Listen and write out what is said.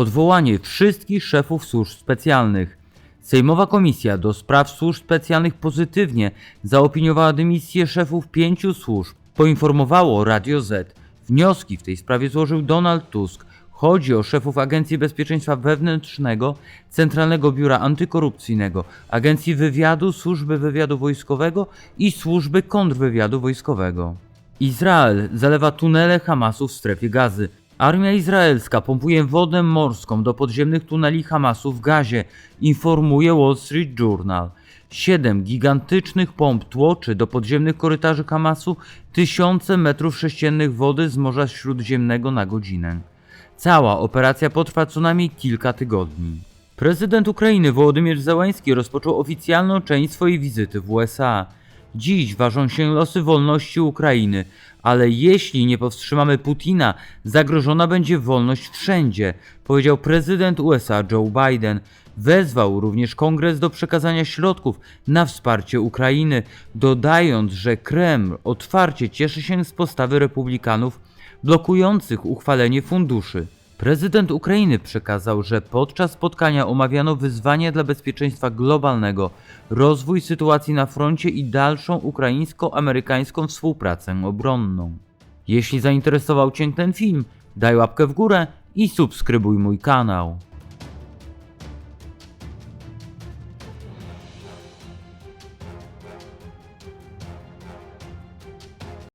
Odwołanie wszystkich szefów służb specjalnych. Sejmowa Komisja do Spraw Służb Specjalnych pozytywnie zaopiniowała dymisję szefów pięciu służb. Poinformowało Radio Z. Wnioski w tej sprawie złożył Donald Tusk. Chodzi o szefów Agencji Bezpieczeństwa Wewnętrznego, Centralnego Biura Antykorupcyjnego, Agencji Wywiadu, Służby Wywiadu Wojskowego i Służby Kontrwywiadu Wojskowego. Izrael zalewa tunele Hamasu w strefie gazy. Armia izraelska pompuje wodę morską do podziemnych tuneli Hamasu w gazie, informuje Wall Street Journal. Siedem gigantycznych pomp tłoczy do podziemnych korytarzy Hamasu tysiące metrów sześciennych wody z Morza Śródziemnego na godzinę. Cała operacja potrwa co najmniej kilka tygodni. Prezydent Ukrainy Wołodymyr Zełański rozpoczął oficjalną część swojej wizyty w USA. Dziś ważą się losy wolności Ukrainy, ale jeśli nie powstrzymamy Putina, zagrożona będzie wolność wszędzie, powiedział prezydent USA Joe Biden. Wezwał również kongres do przekazania środków na wsparcie Ukrainy, dodając, że Kreml otwarcie cieszy się z postawy republikanów blokujących uchwalenie funduszy. Prezydent Ukrainy przekazał, że podczas spotkania omawiano wyzwania dla bezpieczeństwa globalnego, rozwój sytuacji na froncie i dalszą ukraińsko-amerykańską współpracę obronną. Jeśli zainteresował Cię ten film, daj łapkę w górę i subskrybuj mój kanał.